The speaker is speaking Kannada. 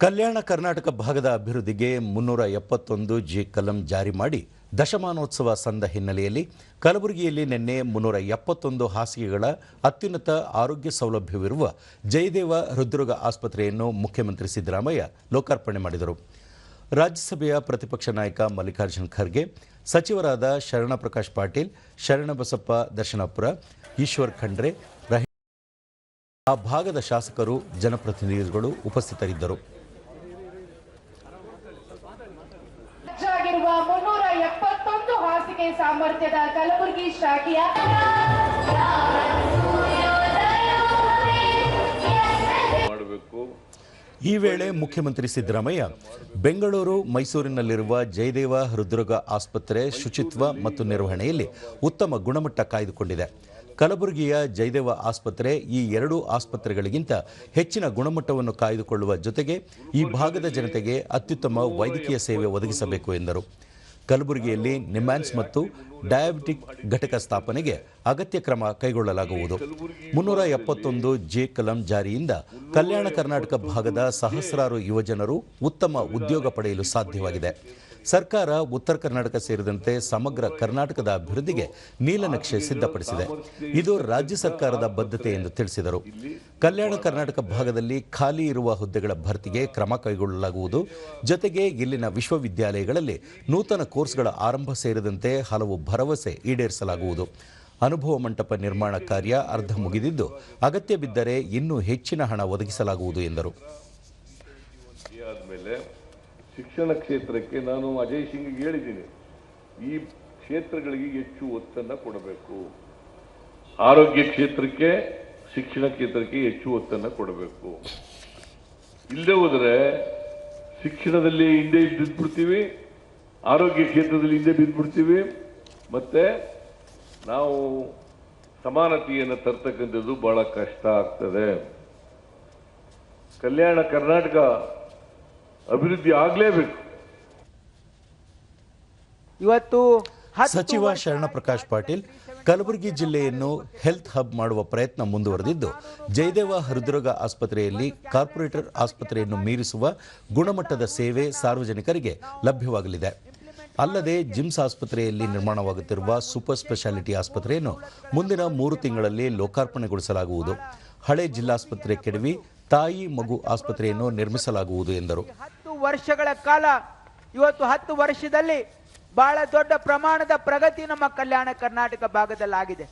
ಕಲ್ಯಾಣ ಕರ್ನಾಟಕ ಭಾಗದ ಅಭಿವೃದ್ಧಿಗೆ ಮುನ್ನೂರ ಎಪ್ಪತ್ತೊಂದು ಜಿ ಕಲಂ ಜಾರಿ ಮಾಡಿ ದಶಮಾನೋತ್ಸವ ಸಂದ ಹಿನ್ನೆಲೆಯಲ್ಲಿ ಕಲಬುರಗಿಯಲ್ಲಿ ನಿನ್ನೆ ಮುನ್ನೂರ ಎಪ್ಪತ್ತೊಂದು ಹಾಸಿಗೆಗಳ ಅತ್ಯುನ್ನತ ಆರೋಗ್ಯ ಸೌಲಭ್ಯವಿರುವ ಜಯದೇವ ಹೃದ್ರೋಗ ಆಸ್ಪತ್ರೆಯನ್ನು ಮುಖ್ಯಮಂತ್ರಿ ಸಿದ್ದರಾಮಯ್ಯ ಲೋಕಾರ್ಪಣೆ ಮಾಡಿದರು. ರಾಜ್ಯಸಭೆಯ ಪ್ರತಿಪಕ್ಷ ನಾಯಕ ಮಲ್ಲಿಕಾರ್ಜುನ್ ಖರ್ಗೆ, ಸಚಿವರಾದ ಶರಣ ಪ್ರಕಾಶ್ ಪಾಟೀಲ್, ಶರಣಬಸಪ್ಪ ದರ್ಶನಾಪುರ, ಈಶ್ವರ್ ಖಂಡ್ರೆ ಆ ಭಾಗದ ಶಾಸಕರು, ಜನಪ್ರತಿನಿಧಿಗಳು ಉಪಸ್ಥಿತರಿದ್ದರು. ಮುನ್ನೂರ ಎಪ್ಪತ್ತೊಂದು ಹಾಸಿಗೆ ಸಾಮರ್ಥ್ಯದ ಕಲಬುರಗಿ ಶಾಖೆಯ ಮಾಡಬೇಕು. ಈ ವೇಳೆ ಮುಖ್ಯಮಂತ್ರಿ ಸಿದ್ದರಾಮಯ್ಯ ಬೆಂಗಳೂರು ಮೈಸೂರಿನಲ್ಲಿರುವ ಜಯದೇವ ಹೃದ್ರೋಗ ಆಸ್ಪತ್ರೆ ಶುಚಿತ್ವ ಮತ್ತು ನಿರ್ವಹಣೆಯಲ್ಲಿ ಉತ್ತಮ ಗುಣಮಟ್ಟ ಕಾಯ್ದುಕೊಂಡಿದೆ. ಕಲಬುರಗಿಯ ಜಯದೇವ ಆಸ್ಪತ್ರೆ ಈ ಎರಡೂ ಆಸ್ಪತ್ರೆಗಳಿಗಿಂತ ಹೆಚ್ಚಿನ ಗುಣಮಟ್ಟವನ್ನು ಕಾಯ್ದುಕೊಳ್ಳುವ ಜೊತೆಗೆ ಈ ಭಾಗದ ಜನತೆಗೆ ಅತ್ಯುತ್ತಮ ವೈದ್ಯಕೀಯ ಸೇವೆ ಒದಗಿಸಬೇಕು ಎಂದರು. ಕಲಬುರಗಿಯಲ್ಲಿ ನಿಮ್ಯಾನ್ಸ್ ಮತ್ತು ಡಯಾಬಿಟಿಕ್ ಘಟಕ ಸ್ಥಾಪನೆಗೆ ಅಗತ್ಯ ಕ್ರಮ ಕೈಗೊಳ್ಳಲಾಗುವುದು. ಮುನ್ನೂರ ಎಪ್ಪತ್ತೊಂದು ಜೆ ಕಲಂ ಜಾರಿಯಿಂದ ಕಲ್ಯಾಣ ಕರ್ನಾಟಕ ಭಾಗದ ಸಹಸ್ರಾರು ಯುವಜನರು ಉತ್ತಮ ಉದ್ಯೋಗ ಪಡೆಯಲು ಸಾಧ್ಯವಾಗಿದೆ. ಸರ್ಕಾರ ಉತ್ತರ ಕರ್ನಾಟಕ ಸೇರಿದಂತೆ ಸಮಗ್ರ ಕರ್ನಾಟಕದ ಅಭಿವೃದ್ಧಿಗೆ ನೀಲನಕ್ಷೆ ಸಿದ್ಧಪಡಿಸಿದೆ. ಇದು ರಾಜ್ಯ ಸರ್ಕಾರದ ಬದ್ಧತೆ ಎಂದು ತಿಳಿಸಿದರು. ಕಲ್ಯಾಣ ಕರ್ನಾಟಕ ಭಾಗದಲ್ಲಿ ಖಾಲಿ ಇರುವ ಹುದ್ದೆಗಳ ಭರ್ತಿಗೆ ಕ್ರಮ ಕೈಗೊಳ್ಳಲಾಗುವುದು. ಜೊತೆಗೆ ಇಲ್ಲಿನ ವಿಶ್ವವಿದ್ಯಾಲಯಗಳಲ್ಲಿ ನೂತನ ಕೋರ್ಸ್ಗಳ ಆರಂಭ ಸೇರಿದಂತೆ ಹಲವು ಭರವಸೆ ಈಡೇರಿಸಲಾಗುವುದು. ಅನುಭವ ಮಂಟಪ ನಿರ್ಮಾಣ ಕಾರ್ಯ ಅರ್ಧ ಮುಗಿದಿದ್ದು, ಅಗತ್ಯ ಬಿದ್ದರೆ ಇನ್ನೂ ಹೆಚ್ಚಿನ ಹಣ ಒದಗಿಸಲಾಗುವುದು ಎಂದರು. ಶಿಕ್ಷಣ ಕ್ಷೇತ್ರಕ್ಕೆ ನಾನು ಅಜಯ್ ಸಿಂಗ್ ಹೇಳಿದ್ದೀನಿ, ಈ ಕ್ಷೇತ್ರಗಳಿಗೆ ಹೆಚ್ಚು ಒತ್ತನ್ನು ಕೊಡಬೇಕು. ಆರೋಗ್ಯ ಕ್ಷೇತ್ರಕ್ಕೆ, ಶಿಕ್ಷಣ ಕ್ಷೇತ್ರಕ್ಕೆ ಹೆಚ್ಚು ಒತ್ತನ್ನು ಕೊಡಬೇಕು. ಇಲ್ಲದೆ ಹೋದರೆ ಶಿಕ್ಷಣದಲ್ಲಿ ಹಿಂದೆ ಬಿದ್ದುಬಿಡ್ತೀವಿ ಆರೋಗ್ಯ ಕ್ಷೇತ್ರದಲ್ಲಿ ಹಿಂದೆ ಬಿದ್ದುಬಿಡ್ತೀವಿ ಮತ್ತೆ ನಾವು ಸಮಾನತೆಯನ್ನು ತರ್ತಕ್ಕಂಥದ್ದು ಬಹಳ ಕಷ್ಟ ಆಗ್ತದೆ. ಕಲ್ಯಾಣ ಕರ್ನಾಟಕ ಅಭಿವೃದ್ಧಿ ಆಗಲೇಬೇಕು. ಇವತ್ತು ಸಚಿವ ಶರಣ ಪ್ರಕಾಶ್ ಪಾಟೀಲ್ ಕಲಬುರಗಿ ಜಿಲ್ಲೆಯನ್ನು ಹೆಲ್ತ್ ಹಬ್ ಮಾಡುವ ಪ್ರಯತ್ನ ಮುಂದುವರೆದಿದ್ದು ಜಯದೇವ ಹೃದ್ರೋಗ ಆಸ್ಪತ್ರೆಯಲ್ಲಿ ಕಾರ್ಪೊರೇಟರ್ ಆಸ್ಪತ್ರೆಯನ್ನು ಮೀರಿಸುವ ಗುಣಮಟ್ಟದ ಸೇವೆ ಸಾರ್ವಜನಿಕರಿಗೆ ಲಭ್ಯವಾಗಲಿದೆ. ಅಲ್ಲದೆ ಜಿಮ್ಸ್ ಆಸ್ಪತ್ರೆಯಲ್ಲಿ ನಿರ್ಮಾಣವಾಗುತ್ತಿರುವ ಸೂಪರ್ ಸ್ಪೆಷಾಲಿಟಿ ಆಸ್ಪತ್ರೆಯನ್ನು ಮುಂದಿನ ಮೂರು ತಿಂಗಳಲ್ಲಿ ಲೋಕಾರ್ಪಣೆಗೊಳಿಸಲಾಗುವುದು. ಹಳೆ ಜಿಲ್ಲಾಸ್ಪತ್ರೆ ಕೆಡವಿ ತಾಯಿ ಮಗು ಆಸ್ಪತ್ರೆಯನ್ನು ನಿರ್ಮಿಸಲಾಗುವುದು ಎಂದರು. ಹತ್ತು ವರ್ಷಗಳ ಕಾಲ, ಇವತ್ತು ಹತ್ತು ವರ್ಷದಲ್ಲಿ ಬಹಳ ದೊಡ್ಡ ಪ್ರಮಾಣದ ಪ್ರಗತಿ ನಮ್ಮ ಕಲ್ಯಾಣ ಕರ್ನಾಟಕ ಭಾಗದಲ್ಲಾಗಿದೆ.